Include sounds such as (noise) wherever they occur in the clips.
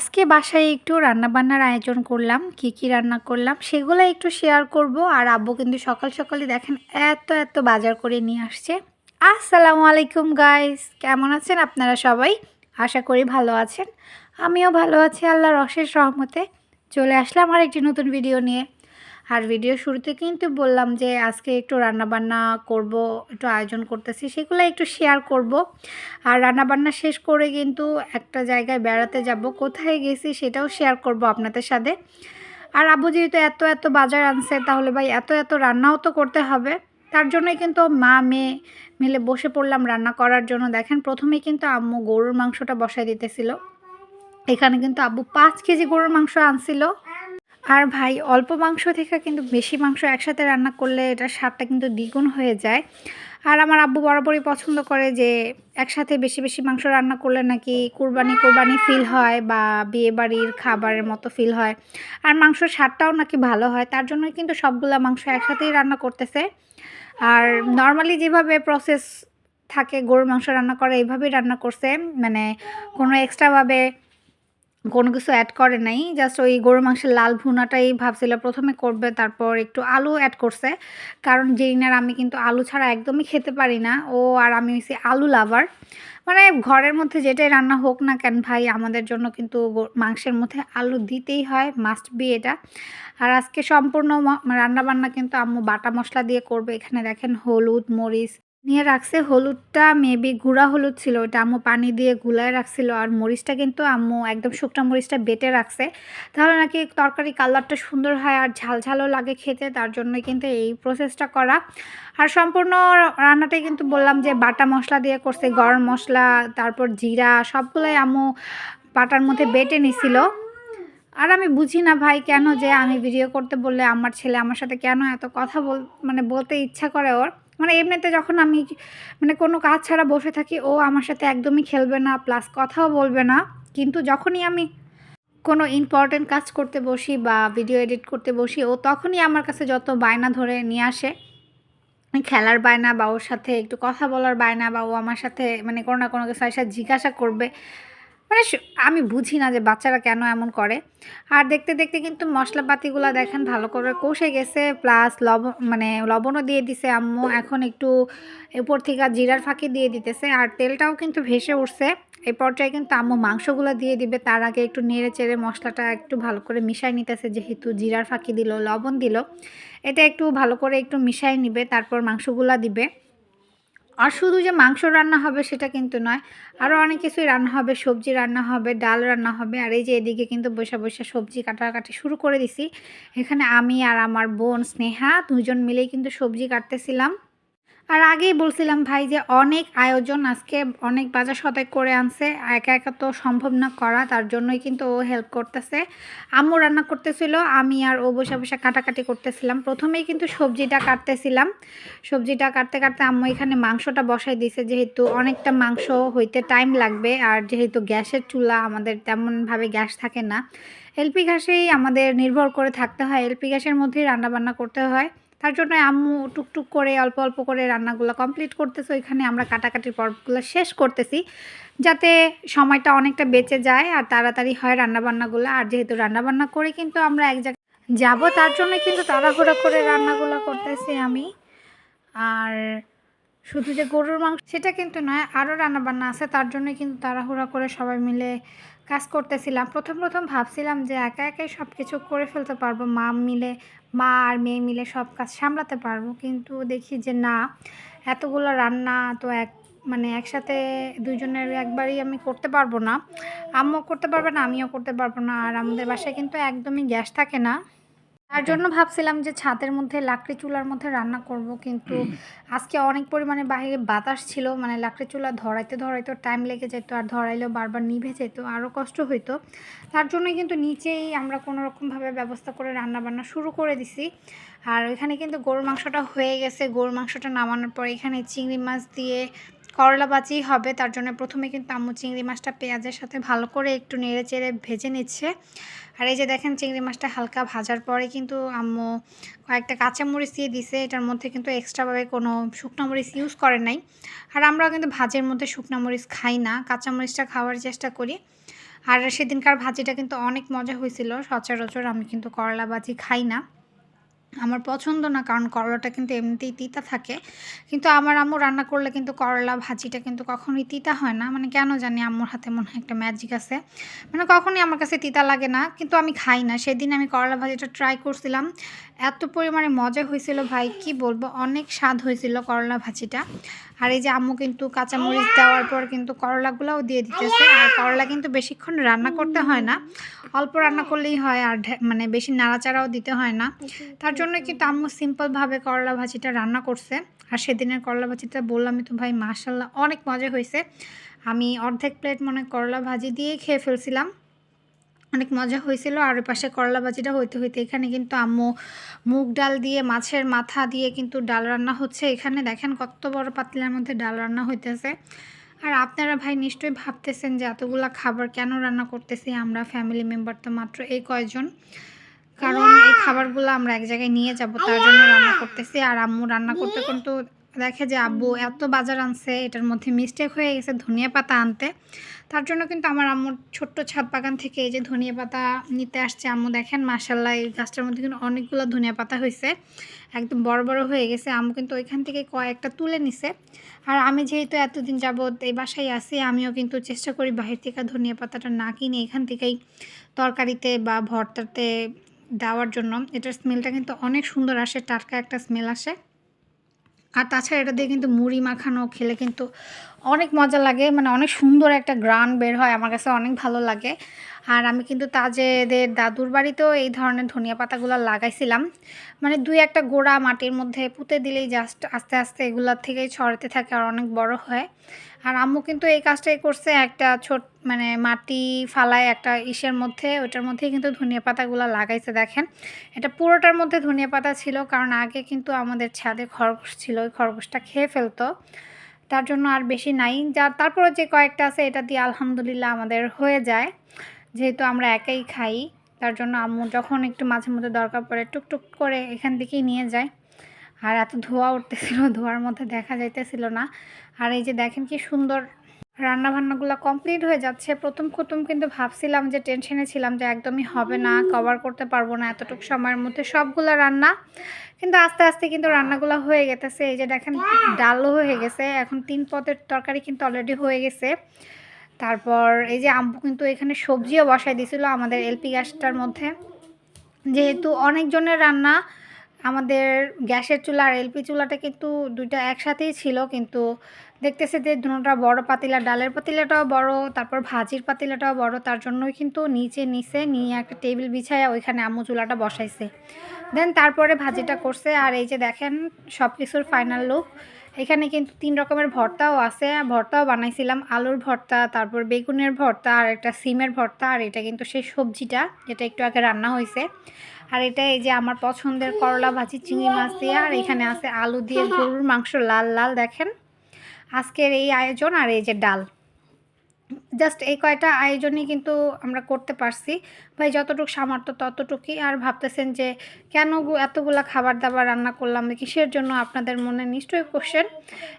আজকে বাসায় একটু রান্নাবান্নার আয়োজন করলাম, কি কি রান্না করলাম, সেগুলো একটু শেয়ার করব। আর আব্বু কিন্তু সকাল সকালে দেখেন এত এত বাজার করে নিয়ে আসছে। আসসালামু আলাইকুম গাইস কেমন আছেন আপনারা সবাই? আশা করি ভালো আছেন। আমিও ভালো আছি, আল্লাহর অশেষ রহমতে। চলে আসলাম আর একটি নতুন ভিডিও নিয়ে। আর ভিডিও শুরুতে কিন্তু বললাম যে, আজকে একটু রান্নাবান্না করব, একটু আয়োজন করতেছি, সেগুলো একটু শেয়ার করব। আর রান্নাবান্না শেষ করে কিন্তু একটা জায়গায় বেড়াতে যাব, কোথায় গেছি সেটাও শেয়ার করব আপনাদের সাথে। আর আবু যেহেতু এত এত বাজার আনছে, তাহলে ভাই এত এত রান্নাও তো করতে হবে। তার জন্যই কিন্তু মা, মেয়ে মিলে বসে পড়লাম রান্না করার জন্য। দেখেন প্রথমেই কিন্তু আম্মু গরুর মাংসটা বসাই দিতেছিল। এখানে কিন্তু আব্বু পাঁচ কেজি গরুর মাংস আনছিল। আর ভাই, অল্প মাংস থেকে কিন্তু বেশি মাংস একসাথে রান্না করলে এটা স্বাদটা কিন্তু দ্বিগুণ হয়ে যায়। আর আমার আব্বু বরাবরই পছন্দ করে যে একসাথে বেশি বেশি মাংস রান্না করলে নাকি কুরবানি কুরবানি ফিল হয় বা বিয়ে বাড়ির খাবারের মতো ফিল হয়। আর মাংসর স্বাদটাও নাকি ভালো হয়, তার জন্য কিন্তু সবগুলা মাংস একসাথেই রান্না করতেছে। আর নর্মালি যেভাবে প্রসেস থাকে, গরুর মাংস রান্না করে, এইভাবেই রান্না করছে। মানে কোনো এক্সট্রাভাবে কোনো কিছু অ্যাড করে নাই। জাস্ট ওই গরুর মাংসের লাল ভুনাটাই ভাবছিল প্রথমে করবে, তারপর একটু আলু অ্যাড করছে। কারণ জেরিনার আমি কিন্তু আলু ছাড়া একদমই খেতে পারি না। ও আর আমি হয়েছি আলু লাভার মানে ঘরের মধ্যে যেটাই রান্না হোক না কেন ভাই, আমাদের জন্য কিন্তু মাংসের মধ্যে আলু দিতেই হয় মাস্ট বি এটা। আর আজকে সম্পূর্ণ রান্নাবান্না কিন্তু আম্মু বাটা মশলা দিয়ে করবে। এখানে দেখেন হলুদ, মরিচ নিয়ে রাখছে হলুদটা মেবি গুঁড়া হলুদ ছিল ওটা আম্মু পানি দিয়ে গুলায় রাখছিল আর মরিচটা কিন্তু আম্মু একদম শুকনো মরিচটা বেটে রাখছে। তাহলে নাকি তরকারি কালারটা সুন্দর হয় আর ঝাল ঝালও লাগে খেতে, তার জন্য কিন্তু এই প্রসেসটা করা। আর সম্পূর্ণ রান্নাটাই কিন্তু বললাম যে বাটা মশলা দিয়ে করছে, গরম মশলা, তারপর জিরা, সবগুলোই আম্মু বাটার মধ্যে বেটে নিছিল। আর আমি বুঝি না ভাই কেন যে আমি ভিডিও করতে বললে আমার ছেলে আমার সাথে কেন এত কথা বল মানে বলতে ইচ্ছা করে ওর। মানে এমনিতে যখন আমি মানে কোনো কাজ ছাড়া বসে থাকি, ও আমার সাথে একদমই খেলবে না প্লাস কথাও বলবে না। কিন্তু যখনই আমি কোনো ইম্পর্টেন্ট কাজ করতে বসি বা ভিডিও এডিট করতে বসি, ও তখনই আমার কাছে যত বায়না ধরে নিয়ে আসে, খেলার বায়না বা ওর সাথে একটু কথা বলার বায়না বা ও আমার সাথে মানে কোনো না কোনো কিছু জিজ্ঞাসা করবে মানে আমি বুঝি না যে বাচ্চারা কেন এমন করে। আর দেখতে দেখতে কিন্তু মশলাপাতিগুলো দেখেন ভালো করে কষে গেছে প্লাস লবণ মানে লবণও দিয়ে দিছে আম্মু। এখন একটু উপর থেকে জিরার ফাঁকি দিয়ে দিতেছে আর তেলটাও কিন্তু ভেসে উঠছে। এই পর্যায়ে কিন্তু আম্মু মাংসগুলো দিয়ে দিবে। তার আগে একটু নেড়ে চেড়ে মশলাটা একটু ভালো করে মিশাই নিতেছে, যেহেতু জিরার ফাঁকি দিল, লবণ দিল। এটা একটু ভালো করে একটু মিশাই নিবে, তারপর মাংসগুলো দিবে। আর শুধু যে মাংস রান্না হবে সেটা কিন্তু নয় আরও অনেক কিছুই রান্না হবে, সবজি রান্না হবে, ডাল রান্না হবে, আর এই যে এদিকে কিন্তু বসে বসে সবজি কাটাকাটি শুরু করে দিছি। এখানে আমি আর আমার বোন স্নেহা দুজন মিলেই কিন্তু সবজি কাটতেছিলাম। আর আগেই বলছিলাম ভাই যে অনেক আয়োজন আজকে অনেক বাজার সদাই করে আনছে, একা একা তো সম্ভব না করা, তার জন্যই কিন্তু ও হেল্প করতেছে। আম্মু রান্না করতেছিল, আমি আর ও বসে বসে কাটাকাটি করতেছিলাম। প্রথমেই কিন্তু সবজিটা কাটতেছিলাম। সবজিটা কাটতে কাটতে আম্মু এখানে মাংসটা বসাই দিয়েছে, যেহেতু অনেকটা মাংস হইতে টাইম লাগবে, আর যেহেতু গ্যাসের চুলা আমাদের তেমনভাবে গ্যাস থাকে না। এলপি গ্যাসেই আমাদের নির্ভর করে থাকতে হয়। এলপি গ্যাসের মধ্যেই রান্নাবান্না করতে হয়। তার জন্য আম্মু টুকটুক করে, অল্প অল্প করে রান্নাগুলো কমপ্লিট করতেছে। ওইখানে আমরা কাটাকাটির পর্বগুলো শেষ করতেছি, যাতে সময়টা অনেকটা বেঁচে যায় আর তাড়াতাড়ি হয় রান্নাবান্নাগুলো। আর যেহেতু রান্নাবান্না করে কিন্তু আমরা এক জায়গায় যাব, তার জন্য কিন্তু তাড়াহুড়া করে রান্নাগুলো করতেছি আমি। আর শুধু যে গরুর মাংস, সেটা কিন্তু নয় আরও রান্নাবান্না আছে, তার জন্যই কিন্তু তাড়াহুড়া করে সবাই মিলে কাজ করতেছিলাম। প্রথম প্রথম ভাবছিলাম যে একা একাই সব কিছু করে ফেলতে পারব, মা মিলে, মা আর মেয়ে মিলে সব কাজ সামলাতে পারব। কিন্তু দেখি যে না, এতগুলো রান্না তো এক মানে একসাথে দুজনের একবারই আমি করতে পারব না। আম্মু করতে পারবে না, আমিও করতে পারব না, আর আমাদের বাসায় কিন্তু একদমই গ্যাস থাকে না। তার জন্য ভাবছিলাম যে ছাদের মধ্যে লাকড়ি চুলার মধ্যে রান্না করব কিন্তু আজকে অনেক পরিমাণে বাইরে বাতাস ছিল মানে লাকড়ি চুলা ধরাইতে ধরাইতে টাইম লেগে যেত আর ধরাইলেও বারবার নিভে যেত আরও কষ্ট হইতো। তার জন্য কিন্তু নিচেই আমরা কোনো রকমভাবে ব্যবস্থা করে রান্না বান্না শুরু করে দিছি। আর এখানে কিন্তু গরুর মাংসটা হয়ে গেছে। গরুর মাংসটা নামানোর পর এখানে চিংড়ি মাছ দিয়ে করলা বাজি হবে, তার জন্য প্রথমে কিন্তু আম্মু চিংড়ি মাছটা পেঁয়াজের সাথে ভালো করে একটু নেড়ে চেড়ে ভেজে নিচ্ছে। আর এই যে দেখেন চিংড়ি মাছটা হালকা ভাজার পরে কিন্তু আম্মু কয়েকটা কাঁচামরিচ দিয়ে দিছে, এটার মধ্যে কিন্তু এক্সট্রাভাবে কোনো শুকনো মরিচ ইউজ করে নাই। আর আমরাও কিন্তু ভাজের মধ্যে শুকনো মরিচ খাই না, কাঁচামরিচটা খাওয়ার চেষ্টা করি। আর সেদিনকার ভাজিটা কিন্তু অনেক মজা হয়েছিল, সচরাচর আমি কিন্তু করলা ভাজি খাই না। আমার পছন্দ না, কারণ করলাটা কিন্তু এমনিতেই তিতা থাকে। কিন্তু আমার আম্মু রান্না করলে কিন্তু করলা, ভাজিটা কিন্তু কখনোই তিতা হয় না। মানে কেন জানি আম্মুর হাতে মনে হয় একটা ম্যাজিক আছে। মানে কখনই আমার কাছে তিতা লাগে না, কিন্তু আমি খাই না। সেদিন আমি করলা ভাজিটা ট্রাই করছিলাম। এত পরিমাণে মজা হয়েছিল ভাই, কি বলব? অনেক স্বাদ হয়েছিল করলা ভাজিটা। আর এই যে আম্মু কিন্তু কাঁচামরিচ দেওয়ার পর কিন্তু করলাগুলোও দিয়ে দিতেছে। আর করলা কিন্তু বেশিক্ষণ রান্না করতে হয় না। অল্প রান্না করলেই হয় আর মানে বেশি নাড়াচাড়াও দিতে হয় না। তার জন্য কিন্তু আম্মু সিম্পলভাবে করলা ভাজিটা রান্না করছে। আর সেদিনের করলা ভাজিটা বললামই তো ভাই মাশাল্লাহ অনেক মজা হয়েছে। আমি অর্ধেক প্লেট মনে করলা ভাজি দিয়েই খেয়ে ফেলছিলাম। অনেক মজা হয়েছিল। আর ওই পাশে করলা ভাজিটা হইতে হইতে এখানে কিন্তু আম্মু মুগ ডাল দিয়ে মাছের মাথা দিয়ে কিন্তু ডাল রান্না হচ্ছে। এখানে দেখেন কত বড় পাতলার মধ্যে ডাল রান্না হইতেছে। আর আপনারা ভাই নিশ্চয়ই ভাবতেছেন যে এতগুলা খাবার কেন রান্না করতেছি? আমরা ফ্যামিলি মেম্বার তো মাত্র এই কয়জন। কারণ এই খাবারগুলো আমরা এক জায়গায় নিয়ে যাব তার জন্য রান্না করতেছি। আর আম্মু রান্না করতে কিন্তু দেখে যে আব্বু এত বাজার আনছে এটার মধ্যে মিস্টেক হয়ে গেছে ধনিয়া পাতা আনতে। তার জন্য কিন্তু আমার আম্মুর ছোট্ট ছাদ বাগান থেকে এই যে ধনিয়া পাতা নিতে আসছে। আম্মু দেখেন মাসাল্লাহ এই গাছটার মধ্যে কিন্তু অনেকগুলো ধনিয়া পাতা হয়েছে একদম বড় বড় হয়ে গেছে। আম্মু কিন্তু ওইখান থেকে কয়েকটা তুলে নিছে। আর আমি যেহেতু এতদিন যাবৎ এই বাসায় আসি আমিও কিন্তু চেষ্টা করি বাহির থেকে ধনিয়া পাতাটা না কিনে এখান থেকেই তরকারিতে বা ভর্তাতে দেওয়ার জন্য। এটার স্মেলটা কিন্তু অনেক সুন্দর আসে টাটকা একটা স্মেল আসে। আর তাছাড়া এটা দিয়ে কিন্তু মুড়ি মাখানো খেলে কিন্তু অনেক মজা লাগে মানে অনেক সুন্দর একটা গ্রান বের হয়, আমার কাছে অনেক ভালো লাগে। আর আমি কিন্তু তাজেদের দাদুর বাড়িতেও এই ধরনের ধনিয়া পাতাগুলো লাগাইছিলাম। মানে দুই একটা গোড়া মাটির মধ্যে পুঁতে দিলেই জাস্ট আস্তে আস্তে এগুলোর থেকেই ছড়াতে থাকে আর অনেক বড় হয়। আর আম্মু কিন্তু এই কাজটাই করছে একটা ছোট মানে মাটি ফালায় একটা ইসের মধ্যে ওটার মধ্যেই কিন্তু ধনিয়া পাতাগুলো লাগাইছে দেখেন। এটা পুরোটার মধ্যে ধনিয়া পাতা ছিল কারণ আগে কিন্তু আমাদের ছাদে খরগোশ ছিল, ওই খরগোশটা খেয়ে ফেলতো। তার জন্য আর বেশি নাই। যা তারপরে যে কয়েকটা আছে এটা দিয়ে আলহামদুলিল্লাহ আমাদের হয়ে যায়। যেহেতু আমরা একাই খাই, তার জন্য আম্মু যখন একটু মাঝে মধ্যে দরকার পড়ে টুকটুক করে এখান থেকেই নিয়ে যায়। আর এত ধোয়া উঠতেছিল, (laughs) ধোয়ার মধ্যে দেখা যাইতেছিল না। আর এই যে দেখেন কি সুন্দর রান্নাবান্নাগুলো কমপ্লিট হয়ে যাচ্ছে। প্রথম প্রথম কিন্তু ভাবছিলাম যে টেনশনে ছিলাম যে একদমই হবে না কভার করতে পারব না এতটুকু সময়ের মধ্যে সবগুলো রান্না। কিন্তু আস্তে আস্তে কিন্তু রান্নাগুলো হয়ে গেতেছে। এই যে দেখেন, ডালও হয়ে গেছে। এখন তিন পদের তরকারি কিন্তু অলরেডি হয়ে গেছে। তারপর এই যে আম্মু কিন্তু এখানে সবজিও বসাই দিছিল আমাদের এলপি গ্যাসটার মধ্যে। যেহেতু অনেকজনের রান্না আমাদের গ্যাসের চুলা আর এলপি চুলাটা কিন্তু দুইটা একসাথেই ছিল, কিন্তু দেখতেছে যে দুটোটা বড় পাতিলা, ডালের পাতিলাটাও বড়, তারপর ভাজির পাতিলাটাও বড়, তার জন্যই কিন্তু নিচে নিচে নিয়ে একটা টেবিল বিছায়া ওইখানে আম্মু চুলাটা বসাইছে। দেন তারপরে ভাজিটা করছে, আর এই যে দেখেন সব কিছুর ফাইনাল লুক এখানে কিন্তু তিন রকমের ভর্তাও আছে। ভর্তাও বানাইছিলাম, আলুর ভর্তা, তারপর বেগুনের ভর্তা আর একটা সিমের ভর্তা আর এটা কিন্তু সেই সবজিটা যেটা একটু আগে রান্না হয়েছে আর এটা এই যে আমার পছন্দের করলা ভাজি চিংড়ি মাছ দিয়ে, আর এখানে আছে আলু দিয়ে গরুর মাংস লাল লাল দেখেন। আজকের এই আয়োজন আর এই যে ডাল। জাস্ট এই কয়টা আয়োজনই কিন্তু আমরা করতে পারছি। ভাই, যতটুকু সামর্থ্য ততটুকুই। আর ভাবতেছেন যে, কেন এতগুলা খাবার দাবার রান্না করলাম কিসের জন্য আপনাদের মনে নিশ্চয়ই কোশ্চেন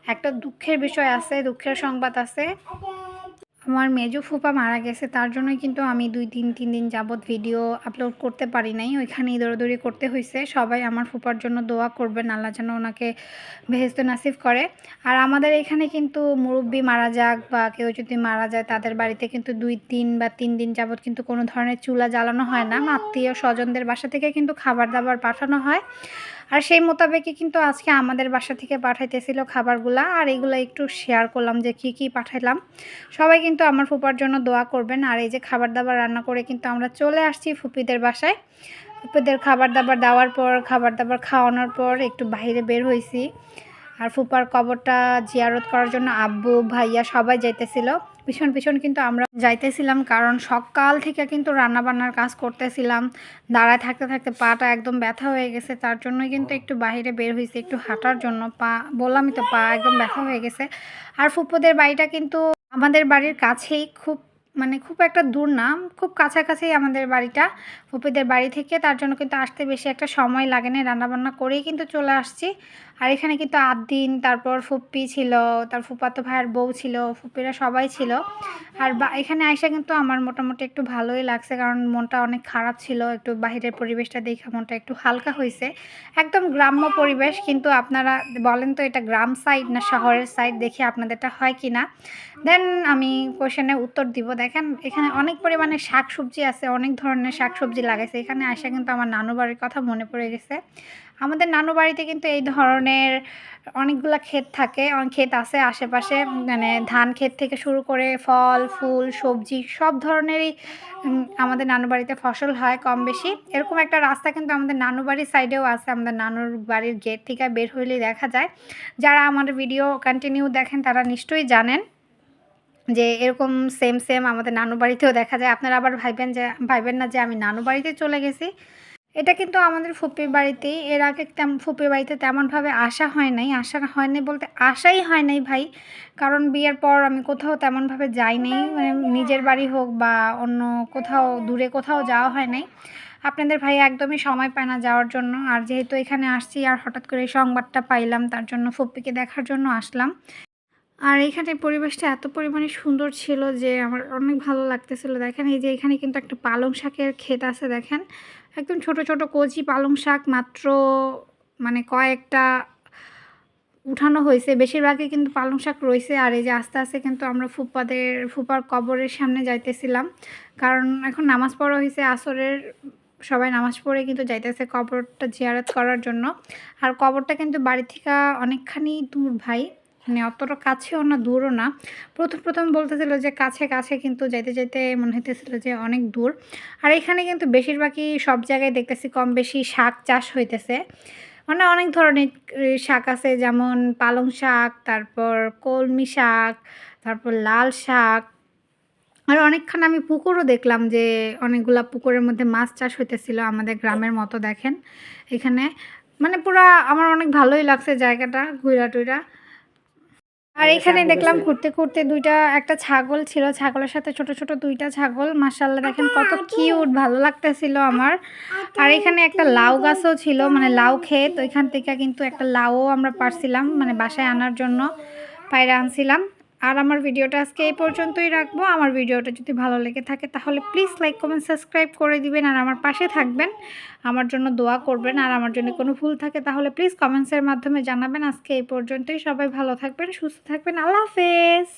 একটা দুঃখের বিষয় আছে, দুঃখের সংবাদ আছে। আমার মেজো ফুপা মারা গেছে, তার জন্যই কিন্তু আমি দুই তিন তিন দিন যাবৎ ভিডিও আপলোড করতে পারি নাই। ওইখানেই দৌড়াদৌড়ি করতে হয়েছে সবাই আমার ফুপার জন্য দোয়া করবেন, আল্লাহ যেন ওনাকে বেহেস্ত নাসিব করে। আর আমাদের এখানে কিন্তু মুরব্বি মারা যাক বা কেউ যদি মারা যায়, তাদের বাড়িতে কিন্তু দুই দিন বা তিন দিন যাবৎ কিন্তু কোনো ধরনের চুলা জ্বালানো হয় না। আত্মীয় স্বজনদের বাসা থেকে কিন্তু খাবার দাবার পাঠানো হয়। আর সেই মোতাবেকই কিন্তু আজকে আমাদের বাসা থেকে পাঠাইতেছিল খাবারগুলা, আর এগুলো একটু শেয়ার করলাম যে কি কি পাঠাইলাম। সবাই কিন্তু আমার ফুপার জন্য দোয়া করবেন। আর এই যে খাবার দাবার রান্না করে কিন্তু আমরা চলে আসছি ফুপিদের বাসায়। ফুপিদের খাবার দাবার দেওয়ার পর, খাবার দাবার খাওয়ানোর পর একটু বাইরে বের হয়েছি আর ফুপার কবরটা জিয়ারত করার জন্য আব্বু, ভাইয়া সবাই যাইতেছিল। পিছন পিছন কিন্তু আমরা যাইতেছিলাম, কারণ সকাল থেকে কিন্তু রান্না বান্নার কাজ করতেছিলাম। দাঁড়ায় থাকতে থাকতে পাটা একদম ব্যথা হয়ে গেছে, তার জন্যই কিন্তু একটু বাইরে বের হয়েছে একটু হাঁটার জন্য। পা, বললামই তো পা একদম ব্যথা হয়ে গেছে। আর ফুপুদের বাড়িটা কিন্তু আমাদের বাড়ির কাছেই খুব মানে খুব একটা দূর না, খুব কাছাকাছি আমাদের বাড়িটা। ফুপিদের বাড়ি থেকে তার জন্য কিন্তু আসতে বেশি একটা সময় লাগে না রান্নাবান্না করেই কিন্তু চলে আসছি। আর এখানে কিন্তু আদিন, তারপর ফুপ্পি ছিল, তার ফুপাতো ভাইয়ের বউ ছিল, ফুপ্পিরা সবাই ছিল। আর এখানে আইসা কিন্তু আমার মোটামুটি একটু ভালোই লাগছে, কারণ মনটা অনেক খারাপ ছিল, একটু বাহিরের পরিবেশটা দেখে মনটা একটু হালকা হয়েছে একদম গ্রাম্য পরিবেশ, কিন্তু আপনারা বলেন তো এটা গ্রাম সাইড না শহরের সাইড দেখে আপনাদেরটা হয় কি না দেন আমি কোশ্চেনের উত্তর দিব, দেখেন এখানে অনেক পরিমাণে শাক সবজি আছে, অনেক ধরনের শাক সবজি লাগাইছে। এখানে আসা কিন্তু আমার নানু বাড়ির কথা মনে পড়ে গেছে। আমাদের নানু বাড়িতে কিন্তু এই ধরনের অনেকগুলো ক্ষেত থাকে অনেক ক্ষেত আছে আশেপাশে মানে ধান ক্ষেত থেকে শুরু করে ফল, ফুল, সবজি সব ধরনেরই আমাদের নানু বাড়িতে ফসল হয় কম বেশি। এরকম একটা রাস্তা কিন্তু আমাদের নানু বাড়ির সাইডেও আছে, আমাদের নানুর বাড়ির গেট থেকে বের হইলেই দেখা যায়। যারা আমার ভিডিও কন্টিনিউ দেখেন তারা নিশ্চয়ই জানেন যে এরকম সেম সেম আমাদের নানু বাড়িতেও দেখা যায়। আপনারা আবার ভাইবেন যে, ভাইবেন না যে আমি নানু বাড়িতে চলে গেছি। এটা কিন্তু আমাদের ফুপির বাড়িতেই। এর আগে তেমন ফুপির বাড়িতে তেমনভাবে আসা হয় নাই। আসা হয় নাই বলতে আসাই হয় নাই ভাই। কারণ বিয়ের পর আমি কোথাও তেমনভাবে যাই নাই। মানে নিজের বাড়ি হোক বা অন্য কোথাও, দূরে কোথাও যাওয়া হয় নাই। আপনাদের ভাই একদমই সময় পায় না যাওয়ার জন্য। আর যেহেতু এখানে আসছি আর হঠাৎ করে সংবাদটা পাইলাম, তার জন্য ফুপ্পিকে দেখার জন্য আসলাম। আর এখানে পরিবেশটা এত পরিমাণে সুন্দর ছিল যে আমার অনেক ভালো লাগতেছিল। দেখেন এই যে এখানে কিন্তু একটা পালং শাকের ক্ষেত আছে, দেখেন। একদম ছোট ছোট কচি পালং শাক মাত্র মানে কয়েকটা উঠানো হয়েছে। বেশিরভাগই কিন্তু পালং শাক রয়েছে। আর এই যে আস্তে আস্তে কিন্তু আমরা ফুপাদের, ফুপার কবরের সামনে যাইতেছিলাম। কারণ এখন নামাজ পড়া হয়েছে আসরের, সবাই নামাজ পড়ে কিন্তু যাইতেছে কবরটা জিয়ারত করার জন্য। আর কবরটা কিন্তু বাড়ি থেকে অনেকখানি দূর ভাই। মানে অতটা কাছেও না, দূরও না। প্রথম প্রথম বলতেছিল যে কাছে কাছে কিন্তু যাইতে যাইতে মনে হইতেছিল যে অনেক দূর। আর এখানে কিন্তু বেশিরভাগই সব জায়গায় দেখতেছি কম বেশি শাক চাষ হইতেছে। মানে অনেক ধরনের শাক আছে, যেমন পালং শাক, তারপর কলমি শাক, তারপর লাল শাক। আর অনেকখানি আমি পুকুরও দেখলাম যে অনেকগুলা পুকুরের মধ্যে মাছ চাষ হইতেছিল আমাদের গ্রামের মতো দেখেন এখানে। মানে পুরা আমার অনেক ভালোই লাগছে জায়গাটা ঘুরা টুইরা। আর এখানে দেখলাম ঘুরতে ঘুরতে দুইটা একটা ছাগল ছিল। ছাগলের সাথে ছোট ছোট দুইটা ছাগল। মাসাল্লাহ দেখেন কত কিউট ভালো লাগতেছিল আমার। আর এখানে একটা লাউ গাছও ছিল মানে লাউ খেত ওইখান থেকে কিন্তু একটা লাউও আমরা পারছিলাম মানে বাসায় আনার জন্য পায়রা আনছিলাম। আর আমার ভিডিওটা আজকে এই পর্যন্তই রাখব। আমার ভিডিওটা যদি ভালো লেগে থাকে তাহলে প্লিজ লাইক কমেন্ট সাবস্ক্রাইব করে দিবেন আর আমার পাশে থাকবেন। আমার জন্য দোয়া করবেন আর আমার জন্য কোনো ভুল থাকে তাহলে প্লিজ কমেন্টসের মাধ্যমে জানাবেন। আজকে এই পর্যন্তই। সবাই ভালো থাকবেন, সুস্থ থাকবেন। আল্লাহ হাফেজ।